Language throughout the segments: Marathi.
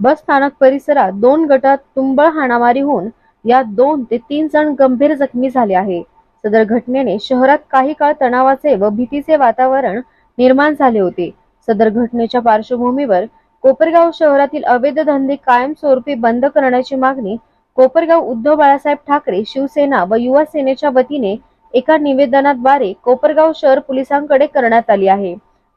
बस स्थानक परिसरात दोन गटात तुंबळ हाणामारी होऊन यात दोन ते तीन जण गंभीर जखमी झाले आहे. सदर घटनेने शहरात काही काळ तणावाचे व भीतीचे वातावरण निर्माण झाले होते. सदर घटनेच्या पार्श्वभूमीवर कोपरगाव शहरातील अवैध धंदे कायमस्वरूपी बंद करण्याची मागणी कोपरगाव उद्धव बाळासाहेब ठाकरे शिवसेना व युवा सेनेच्या वतीने एका निवेदनाद्वारे कोपरगाव शहर पोलिसांकडे करण्यात आली आहे.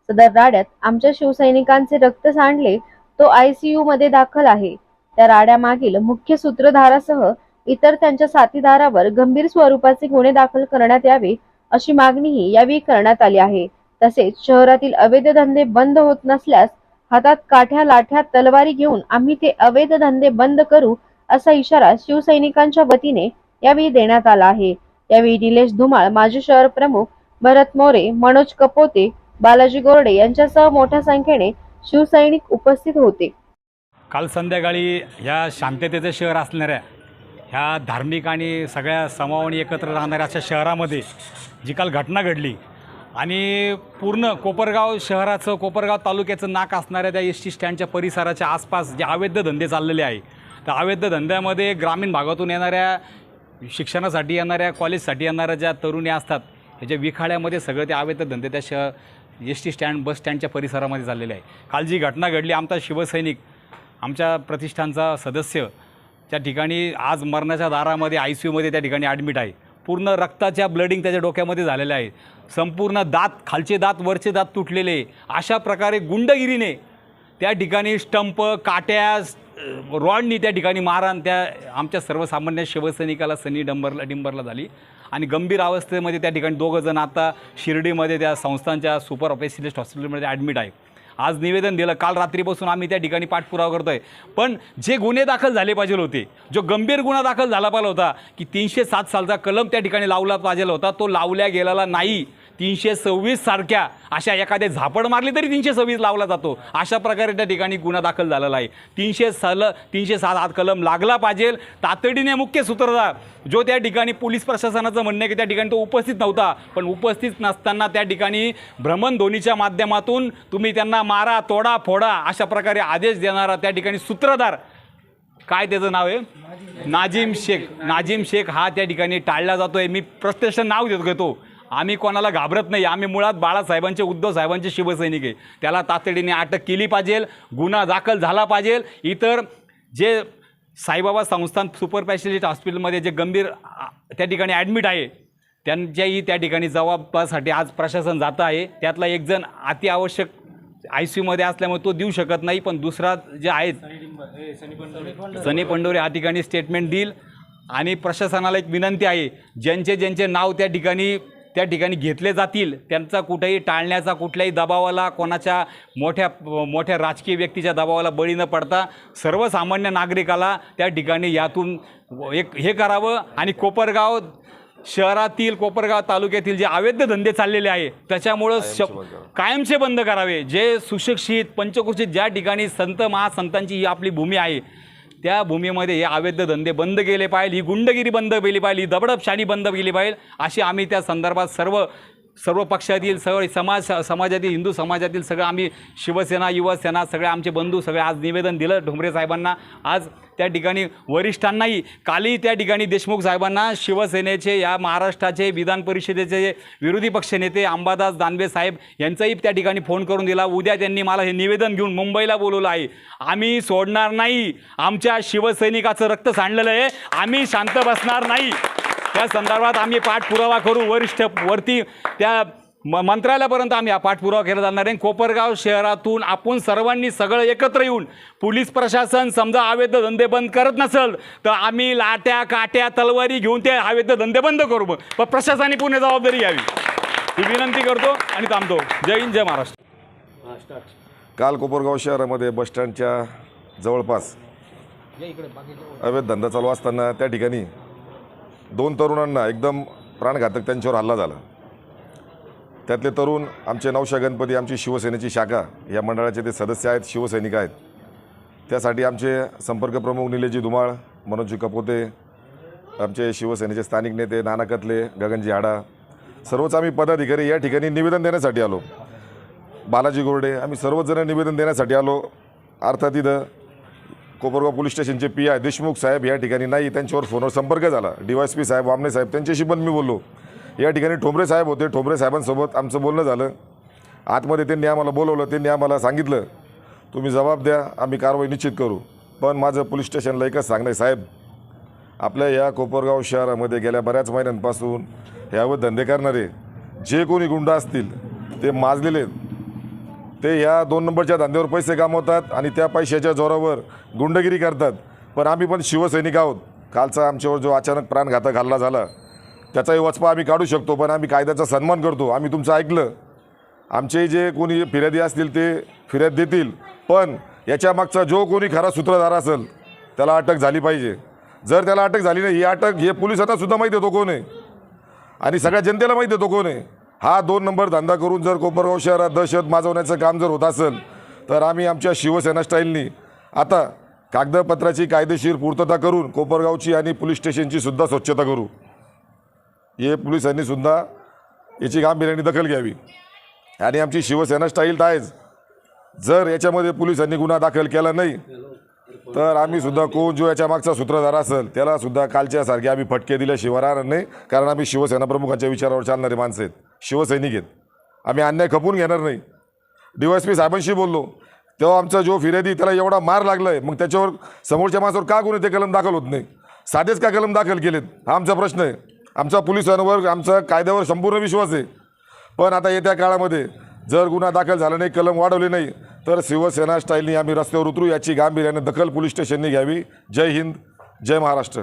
सदर राड्यात आमच्या शिवसैनिकांचे रक्त सांडले तो आयसीयू मध्ये दाखल आहे. त्या राड्यामागील मुख्य सूत्रधारासह इतर त्यांच्या साथीदारावर गंभीर स्वरूपाचे गुन्हे दाखल करण्यात यावे अशी मागणीही यावेळी करण्यात आली आहे. तसेच शहरातील अवैध धंदे बंद होत नसल्यास हातात काठ्या लाठ्या तलवारी घेऊन आम्ही ते अवैध धंदे बंद करू असा इशारा शिवसैनिकांच्या वतीने यावेळी देण्यात आला आहे. यावेळी निलेश धुमाळ माजी शहर प्रमुख भरत मोरे मनोज कपोते बालाजी गोरडे यांच्यासह मोठ्या संख्येने शिवसैनिक उपस्थित होते. काल संध्याकाळी ह्या शांततेचं शहर असणाऱ्या ह्या धार्मिक आणि सगळ्या समावणी एकत्र राहणाऱ्या अशा शहरामध्ये जी काल घटना घडली आणि पूर्ण कोपरगाव शहराचं कोपरगाव तालुक्याचं नाक असणाऱ्या त्या एस टी स्टँडच्या परिसराच्या आसपास जे अवैध धंदे चाललेले आहे त्या अवैध धंद्यामध्ये ग्रामीण भागातून येणाऱ्या शिक्षणासाठी येणाऱ्या कॉलेजसाठी येणाऱ्या ज्या तरुणी असतात ह्याच्या विखाड्यामध्ये सगळं ते अवैध धंदे त्या शह एस टी स्टँड बस स्टँडच्या परिसरामध्ये झालेले आहे. काल जी घटना घडली आमचा शिवसैनिक आमच्या प्रतिष्ठानचा सदस्य त्या ठिकाणी आज मरणाच्या दारामध्ये आय सी यूमध्ये त्या ठिकाणी ॲडमिट आहे. पूर्ण रक्ताच्या ब्लडिंग त्याच्या डोक्यामध्ये झालेलं आहे. संपूर्ण दात खालचे दात वरचे दात तुटलेले. अशा प्रकारे गुंडगिरीने त्या ठिकाणी स्टंप काट्या रॉडनी त्या ठिकाणी मारहाण त्या आमच्या सर्वसामान्य शिवसैनिकाला सनी डंबरला डिंबरला झाली. आणि गंभीर अवस्थेमध्ये त्या ठिकाणी दोघं जण आता शिर्डीमध्ये त्या संस्थांच्या सुपर स्पेशलिस्ट हॉस्पिटलमध्ये ॲडमिट आहे. आज निवेदन दिलं काल रात्रीपासून आम्ही त्या ठिकाणी पाठपुरावा करतो आहे पण जे गुन्हे दाखल झाले पाहिजे होते जो गंभीर गुन्हा दाखल झाला पाहिजे होता की तीनशे सात सालचा कलम त्या ठिकाणी लावला पाहिजे होता तो लावल्या गेलेला नाही. तीनशे सव्वीस सारख्या अशा एखाद्या झापड मारली तरी तीनशे सव्वीस लावला जातो. अशा प्रकारे त्या ठिकाणी गुन्हा दाखल झालेला आहे. तीनशे सल तीनशे सात आत कलम लागला पाहिजे तातडीने मुख्य सूत्रधार जो त्या ठिकाणी पोलीस प्रशासनाचं म्हणणं आहे की त्या ठिकाणी तो उपस्थित नव्हता पण उपस्थित नसताना त्या ठिकाणी भ्रमणध्वनीच्या माध्यमातून तुम्ही त्यांना मारा तोडा फोडा अशा प्रकारे आदेश देणारा त्या ठिकाणी सूत्रधार काय त्याचं नाव आहे? नाजिम शेख. नाजिम शेख हा त्या ठिकाणी टाळला जातो आहे मी प्रत्यक्ष नाव देत घेतो. आम्ही कोणाला घाबरत नाही. आम्ही मुळात बाळासाहेबांचे उद्धव साहेबांचे शिवसैनिक आहे. त्याला तातडीने अटक केली पाहिजे. गुन्हा दाखल झाला पाहिजे. इतर जे साईबाबा संस्थान सुपर स्पेशालिस्ट हॉस्पिटलमध्ये जे गंभीर त्या ठिकाणी ॲडमिट आहे त्यांच्याही त्या ठिकाणी जबाबदासाठी आज प्रशासन जात आहे. त्यातला एक जण अति आवश्यक आय सी यूमध्ये असल्यामुळे तो देऊ शकत नाही पण दुसरा जे आहेत सनी पंडोरे या ठिकाणी स्टेटमेंट देईल. आणि प्रशासनाला एक विनंती आहे ज्यांचे ज्यांचे नाव त्या ठिकाणी त्या ठिकाणी घेतले जातील. त्यांचा कुठेही टाळण्याचा कुठल्याही दबावाला कोणाच्या मोठ्या मोठ्या राजकीय व्यक्तीच्या दबावाला बळी न पडता सर्वसामान्य नागरिकाला त्या ठिकाणी यातून एक हे करावं आणि कोपरगाव शहरातील कोपरगाव तालुक्यातील जे अवैध धंदे चाललेले आहे त्याच्यामुळं श कायमचे बंद करावे. जे सुशिक्षित पंचकृषित ज्या ठिकाणी संत महासंतांची ही आपली भूमी आहे त्या भूमीमध्ये हे अवैध धंदे बंद केले पाहिजे ही गुंडगिरी बंद केली पाहिजे ही दबडपशाही बंद केली पाहिजे अशी आम्ही त्या संदर्भात सर्व सर्व पक्षातील सर्व समाज समाजातील हिंदू समाजातील सगळं आम्ही शिवसेना युवासेना सगळे आमचे बंधू सगळे आज निवेदन दिलं ढोंबरे साहेबांना. आज त्या ठिकाणी वरिष्ठांनाही कालही त्या ठिकाणी देशमुख साहेबांना शिवसेनेचे या महाराष्ट्राचे विधान परिषदेचे विरोधी पक्षनेते अंबादास दानवे साहेब यांचाही त्या ठिकाणी फोन करून दिला. उद्या त्यांनी मला हे निवेदन घेऊन मुंबईला बोलवलं आहे. आम्ही सोडणार नाही. आमच्या शिवसैनिकाचं रक्त सांडलेलं आहे. आम्ही शांत बसणार नाही. त्या संदर्भात आम्ही पाठपुरावा करू. वरिष्ठ वरती त्या म मंत्रालयापर्यंत आम्ही हा पाठपुरावा केला जाणार आहे. कोपरगाव शहरातून आपण सर्वांनी सगळं एकत्र येऊन पोलीस प्रशासन समजा अवैध धंदे बंद करत नसेल तर आम्ही लाट्या काट्या तलवारी घेऊन ते अवैध धंदे बंद करू. मग. पण प्रशासनाने पूर्ण जबाबदारी घ्यावी. ही विनंती करतो आणि थांबतो. जय हिंद जय महाराष्ट्र. काल कोपरगाव शहरामध्ये बसस्टँडच्या जवळपास अवैध धंदा चालू असताना त्या ठिकाणी दोन तरुणांना एकदम प्राणघातक त्यांच्यावर हल्ला झाला. त्यातले तरुण आमचे नवशा गणपती आमची शिवसेनेची शाखा या मंडळाचे ते सदस्य आहेत शिवसैनिक आहेत. त्यासाठी आमचे संपर्क प्रमुख निलेजी धुमाळ मनोजी कपोते आमचे शिवसेनेचे स्थानिक नेते नाना कतले गगनजी हाडा सर्वच आम्ही पदाधिकारी या ठिकाणी निवेदन देण्यासाठी आलो. बालाजी गोरडे आम्ही सर्वजण निवेदन देण्यासाठी आलो. अर्थात इथं कोपरगाव पोलीस स्टेशनचे पी आय देशमुख साहेब या ठिकाणी नाही त्यांच्यावर फोनवर संपर्क झाला. डी वाय पी साहेब वामने साहेब त्यांच्याशी पण मी बोललो. या ठिकाणी ठोंबरे साहेब होते. ठोंबरे साहेबांसोबत आमचं बोलणं झालं. आतमध्ये त्यांनी आम्हाला बोलवलं त्यांनी आम्हाला सांगितलं तुम्ही जबाब द्या आम्ही कारवाई निश्चित करू. पण माझं पोलीस स्टेशनला एकच सांगणं आहे साहेब आपल्या या कोपरगाव शहरामध्ये गेल्या बऱ्याच महिन्यांपासून ह्यावर धंदे करणारे जे कोणी गुंड असतील ते माजलेले आहेत. ते या दोन नंबरच्या धंद्यावर पैसे कामवतात आणि त्या पैशाच्या जोरावर गुंडगिरी करतात. पण आम्ही पण शिवसैनिक आहोत. कालचा आमच्यावर जो अचानक प्राणघातक हल्ला झाला त्याचाही वचपा आम्ही काढू शकतो पण आम्ही कायद्याचा सन्मान करतो. आम्ही तुमचं ऐकलं. आमचे जे कोणी फिर्यादी असतील ते फिर्याद देतील. पण याच्या मागचा जो कोणी खरा सूत्रधार असेल त्याला अटक झाली पाहिजे. जर त्याला अटक झाली नाही ही अटक हे पोलिसांना सुद्धा माहिती होतो कोण आहे? आणि सगळ्या जनतेला माहिती होतो कोण आहे? हा दोन नंबर धंदा करून जर कोपरगाव शहरात दहशत माजवण्याचं काम जर होत असेल तर आम्ही आमच्या शिवसेना स्टाईलनी आता कागदपत्राची कायदेशीर पूर्तता करून कोपरगावची आणि पोलीस स्टेशनची सुद्धा स्वच्छता करू. हे पोलिसांनी सुद्धा याची गांभीर्याने दखल घ्यावी. आणि आमची शिवसेना स्टाईल तर आहेच. जर याच्यामध्ये पोलिसांनी गुन्हा दाखल केला नाही तर आम्ही सुद्धा कोण जो याच्या मागचा सूत्रधार असेल त्याला सुद्धा कालच्यासारखे आम्ही फटके दिल्याशिवाय राहणार नाही कारण आम्ही शिवसेना प्रमुखांच्या विचारावर चालणारे माणसं आहेत. शिवसैनिक आहेत. आम्ही अन्याय खपून घेणार नाही. डी वाय एस पी साहेबांशी बोललो. तेव्हा आमचा जो फिर्यादी त्याला एवढा मार लागला आहे मग त्याच्यावर समोरच्या माणसावर का गुन्हे ते कलम दाखल होत नाही? साधेच का कलम दाखल केलेत? हा आमचा प्रश्न आहे. आमचा पोलिसांवर आमचा कायद्यावर संपूर्ण विश्वास आहे. पण आता येत्या काळामध्ये जर गुन्हा दाखल झाला नाही कलम वाढवले नाही तर शिवसेना स्टाईलनी आम्ही रस्त्यावर उतरू याची गांभीर्याने दखल पोलीस स्टेशननी घ्यावी. जय हिंद जय महाराष्ट्र.